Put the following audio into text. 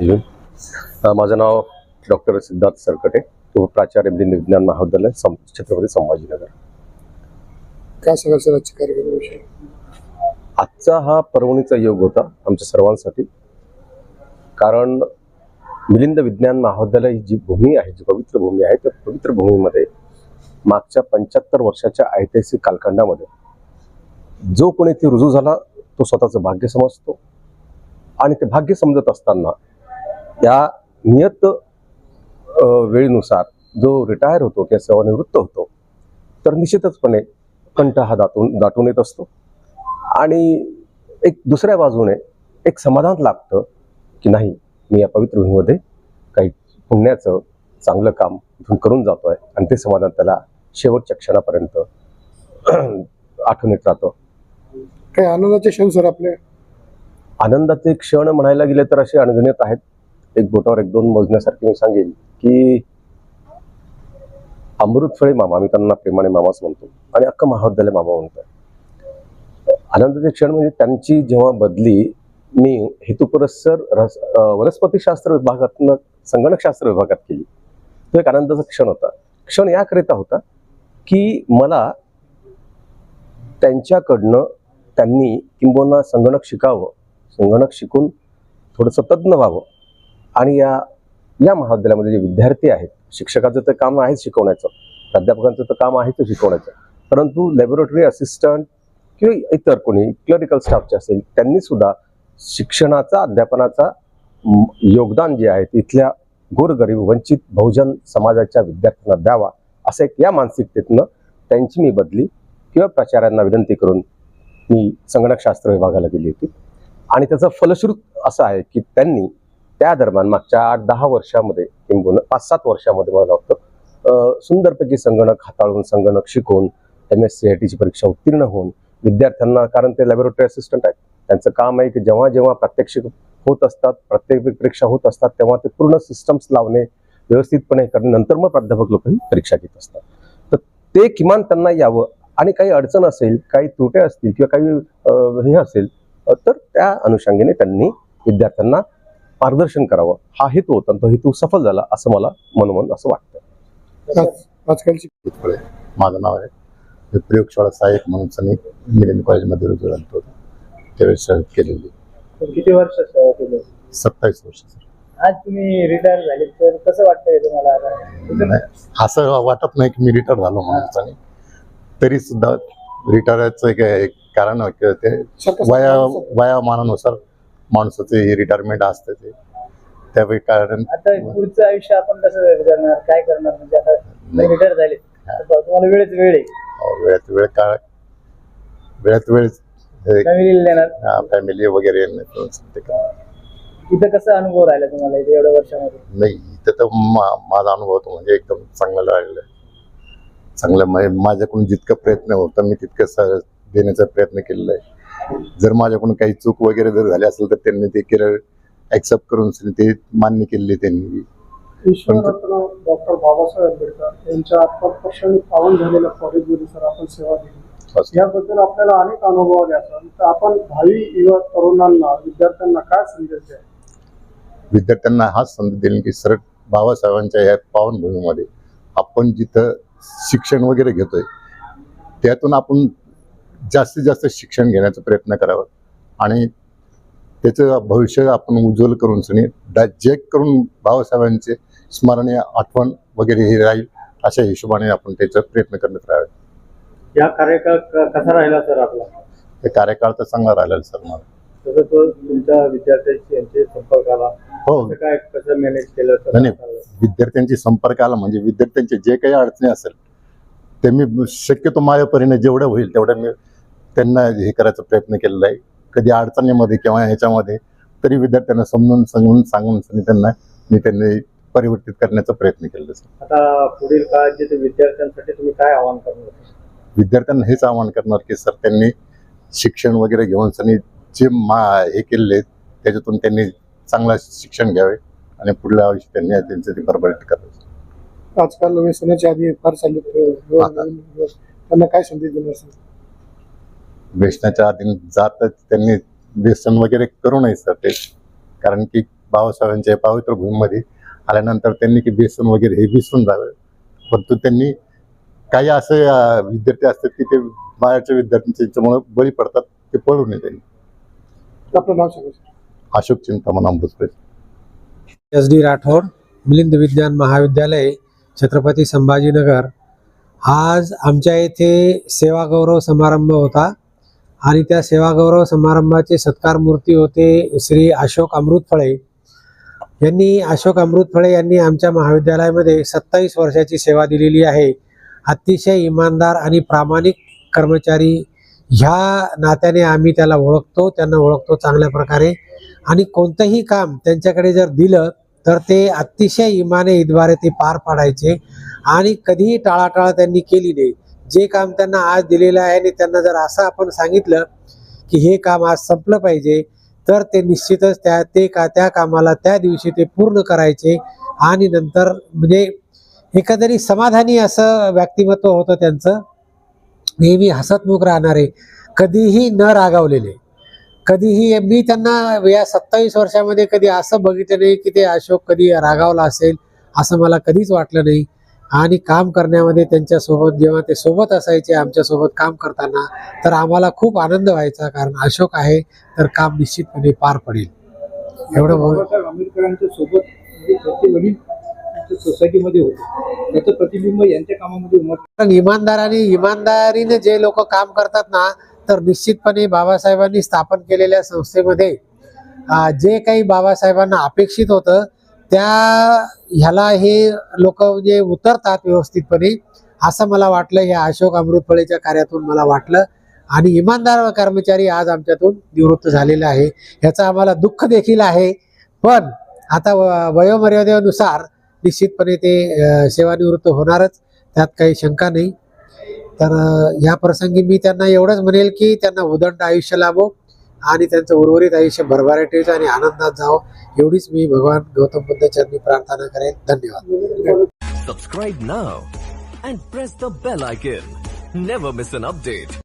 माझं नाव डॉक्टर सिद्धार्थ सरकटे. तो प्राचार्य दिन विज्ञान महाविद्यालय छत्रपती संभाजीनगर. काय सांगाल कार्यक्रमाविषयी? आजचा हा पर्वणीचा योग होता आमच्या सर्वांसाठी. कारण मिलिंद विज्ञान महाविद्यालय ही जी भूमी आहे जी पवित्र भूमी आहे त्या पवित्र भूमीमध्ये मागच्या पंच्याहत्तर वर्षाच्या ऐतिहासिक कालखंडामध्ये जो कोणी ती रुजू झाला तो स्वतःचं भाग्य समजतो. आणि ते भाग्य समजत असताना या नियत वेळेनुसार जो रिटायर होतो किंवा सेवानिवृत्त होतो तर निश्चितचपणे कंठ हा दाटून दाटून येत असतो. आणि एक दुसऱ्या बाजूने एक समाधान लागतं की नाही मी या पवित्र भूमीमध्ये काही पुण्याचं चांगलं काम इथून करून जातोय आणि ते समाधान त्याला शेवटच्या क्षणापर्यंत आठवण येत राहतं. काही आनंदाचे क्षण सर आपले? आनंदाचे क्षण म्हणायला गेले तर असे अणगणित आहेत. एक बोटावर एक दोन मोजण्यासारखे मी सांगेन की अमृतफळे मामा मी त्यांना प्रेमाने मामाच म्हणतो. आणि अख्खं महाविद्यालय मामा म्हणतोय. आनंदाचे क्षण म्हणजे त्यांची जेव्हा बदली मी हेतुपुरस्सर रस वनस्पतीशास्त्र विभागातनं संगणकशास्त्र विभागात केली. तो एक आनंदाचा क्षण होता. क्षण याकरिता होता की मला त्यांच्याकडनं त्यांनी किंबहुना संगणक शिकावं संगणक शिकून थोडंसं तज्ज्ञ व्हावं आणि या या महाविद्यालयामध्ये जे विद्यार्थी आहेत शिक्षकाचं तर काम आहेच शिकवण्याचं प्राध्यापकांचं तर काम आहेच शिकवण्याचं परंतु लॅबोरेटरी असिस्टंट किंवा इतर कोणी क्लरिकल स्टाफचे असेल त्यांनी सुद्धा शिक्षणाचा अध्यापनाचा योगदान जे आहे तिथल्या इथल्या गोरगरीब वंचित बहुजन समाजाच्या विद्यार्थ्यांना द्यावा असं एक या मानसिकतेतनं त्यांची मी बदली किंवा प्राचार्यांना विनंती करून मी संगणकशास्त्र विभागाला गेली होती. आणि त्याचं फलश्रुत असं आहे की त्यांनी त्या दरम्यान मागच्या आठ दहा वर्षामध्ये किंबहुना पाच सात वर्षामध्ये मला वाटतं सुंदरपैकी संगणक हाताळून संगणक शिकवून एम एस सी आय टीची परीक्षा उत्तीर्ण होऊन विद्यार्थ्यांना कारण ते लॅबोरेटरी असिस्टंट आहेत. त्यांचं काम आहे की जेव्हा जेव्हा प्रात्यक्षिक होत असतात प्रत्येक परीक्षा होत असतात तेव्हा ते पूर्ण सिस्टम्स लावणे व्यवस्थितपणे करणे नंतर मग प्राध्यापक लोकही परीक्षा घेत असतात. तर ते किमान त्यांना यावं आणि काही अडचण असेल काही त्रुट्या असतील किंवा काही हे असेल तर त्या अनुषंगाने त्यांनी विद्यार्थ्यांना मार्गदर्शन करावं. हा हेतू होता तो हेतू सफल झाला असं मला मनोमन असं वाटतं. आज- आजकालची माझं नाव आहे. मी प्रयोगशाळा सहाय्यक म्हणून सनी इंजिनिअरिंग कॉलेजमध्ये रुजू झालो होतो त्यावेळेस शाळेत केलेली. किती वर्ष सेवा केली? सत्तावीस वर्ष आज तुम्ही रिटायर झाले. तर कसं वाटतंय तुम्हाला असं वाटत नाही की मी रिटायर झालो म्हणून तरी सुद्धा रिटायरचं एक एक कारण वया वयामानानुसार माणसाचे रिटायरमेंट असते ते. त्यावेळी कारण आता पुढचं आयुष्य आपण कसं करणार काय करणार? म्हणजे आता रिटायर झाले. तुम्हाला वेळच वेळ आहे. अं, वेळात वेळ काळ वेळात वेळ फॅमिलीला देणार. फॅमिली वगैरे इथं कसा अनुभव राहिला तुम्हाला इथे एवढ्या वर्षामध्ये? नाही इथं तर माझा अनुभव तो म्हणजे एकदम चांगला राहिलेला आहे चांगलं माझ्याकडून जितका प्रयत्न होता मी तितकं देण्याचा प्रयत्न केलेला आहे. जर माझ्याकडून काही चूक वगैरे जर झाली असेल तर त्यांनी ते केलं ऍक्सेप्ट करून ते मान्य केलेले त्यांनी. विश्वरत्न डॉक्टर बाबासाहेब आंबेडकर यांच्या आत्मस्पर्शाने पावन झालेल्या कॉलेजमध्ये सर आपण सेवा दिली. याबद्दल आपल्याला अनेक अनुभव आले असाल तर आपण भावी युवा तरुणांना विद्यार्थ्यांना काय संदेश द्याल? विद्यार्थ्यांना हाच संदेश दिला की सर बाबासाहेबांच्या या पावनभूमीमध्ये आपण जिथं शिक्षण वगैरे घेतोय त्यातून आपण जास्तीत जास्त शिक्षण घेण्याचा प्रयत्न करावा. आणि त्याचं भविष्य आपण उज्ज्वल करून सनी जे करून बाबासाहेबांचे स्मरणीय आठवण वगैरे हे राहील अशा हिशोबाने आपण त्याचा प्रयत्न करत राहावे. या कार्यकाळ कसा राहिला सर आपला? ते कार्यकाळ तर चांगला राहिलेला सर मला. तसं तो तुमच्या विद्यार्थ्यांशी यांचे संपर्क आला. हो. काय कसं मॅनेज केलं नाही, विद्यार्थ्यांची संपर्क आला म्हणजे विद्यार्थ्यांचे जे काही अडचणी असेल ते मी शक्यतो माझ्या परीने जेवढं होईल तेवढं मी त्यांना हे करायचा प्रयत्न केलेला आहे. कधी अडचणीमध्ये किंवा ह्याच्यामध्ये तरी विद्यार्थ्यांना समजून सांगून सांगून त्यांना मी त्यांनी परिवर्तित करण्याचा प्रयत्न केलेला आहे. आता पुढील काळात जे विद्यार्थ्यांसाठी तुम्ही काय आवाहन करणार? विद्यार्थ्यांना हेच आवाहन करणार की सर त्यांनी शिक्षण वगैरे घेऊन सनी जे मा हे केलेले त्याच्यातून त्यांनी चांगलं शिक्षण घ्यावे आणि पुढल्या आयुष्य त्यांनी त्यांचं ते परभरट करावे. आजकाल व्यसनाच्या आधी फार चालू आता. त्यांना काय संदेश देणार व्यसनाच्या आधी जात त्यांनी व्यसन वगैरे करू नये सर ते. कारण की बाबासाहेबांच्या पवित्र भूमीमध्ये आल्यानंतर त्यांनी की व्यसन वगैरे हे विसरून जावं. परंतु त्यांनी काही असे विद्यार्थी असतात की ते बाहेरच्या विद्यार्थ्यांच्यामुळे बळी पडतात ते पळू नये त्यांनी. आपलं नाव सांगा. अशोक चिंतामण एस डी राठोड मिलिंद विज्ञान महाविद्यालय छत्रपती संभाजीनगर. आज आमच्या येथे सेवा गौरव समारंभ होता. आणि त्या सेवागौरव समारंभाचे सत्कार मूर्ती होते श्री अशोक अमृतफळे यांनी अशोक अमृतफळे यांनी आमच्या महाविद्यालयामध्ये सत्तावीस वर्षाची सेवा दिलेली आहे. अतिशय इमानदार आणि प्रामाणिक कर्मचारी ह्या नात्याने आम्ही त्याला ओळखतो त्यांना ओळखतो चांगल्या प्रकारे. आणि कोणतंही काम त्यांच्याकडे जर दिलं तर ते अतिशय इमाने इद्वारे ते पार पाडायचे आणि कधीही टाळाटाळ त्यांनी केली नाही. जे काम त्यांना आज दिलेलं आहे आणि त्यांना जर असं आपण सांगितलं की हे काम आज संपलं पाहिजे तर ते निश्चितच त्या ते का त्या कामाला त्या दिवशी ते पूर्ण करायचे आणि नंतर म्हणजे एकंदरीत समाधानी असं व्यक्तिमत्व होतं त्यांचं. नेहमी हसतमुख राहणारे कधीही न रागावलेले कधीही मी त्यांना या सत्तावीस वर्षामध्ये कधी असं बघितलं नाही की ते अशोक कधी रागावला असेल असं मला कधीच वाटलं नाही. आणि काम करण्यामध्ये त्यांच्यासोबत जेव्हा ते सोबत असायचे आमच्यासोबत काम करताना तर आम्हाला खूप आनंद व्हायचा कारण अशोक आहे तर काम निश्चितपणे पार पडेल. एवढं आंबेडकरांच्या सोबत त्यांचे वडील त्यांच्या सोसायटीमध्ये होते त्याचं प्रतिबिंब यांच्या कामामध्ये उमटलं. कारण इमानदाराने इमानदारीने जे लोक काम करतात ना तर निश्चितपणे बाबासाहेबांनी स्थापन केलेल्या संस्थेमध्ये जे काही बाबासाहेबांना अपेक्षित होतं त्या ह्याला हे लोक म्हणजे उतरतात व्यवस्थितपणे असं मला वाटलं या अशोक अमृतफळेच्या कार्यातून मला वाटलं. आणि इमानदार कर्मचारी आज आमच्यातून निवृत्त झालेले आहे. याचं आम्हाला दुःख देखील आहे. पण आता व- वयोमर्यादेनुसार निश्चितपणे ते सेवानिवृत्त होणारच. त्यात काही शंका नाही. तर या प्रसंगी मी त्यांना एवढंच म्हणेल की त्यांना उदंड आयुष्य लाभो. आणि त्यांचं उर्वरित आयुष्य भरभराटीच आणि आनंदात जावं एवढीच मी भगवान गौतम बुद्ध चरणी प्रार्थना करेन. धन्यवाद. Subscribe now and press the bell icon never miss an update.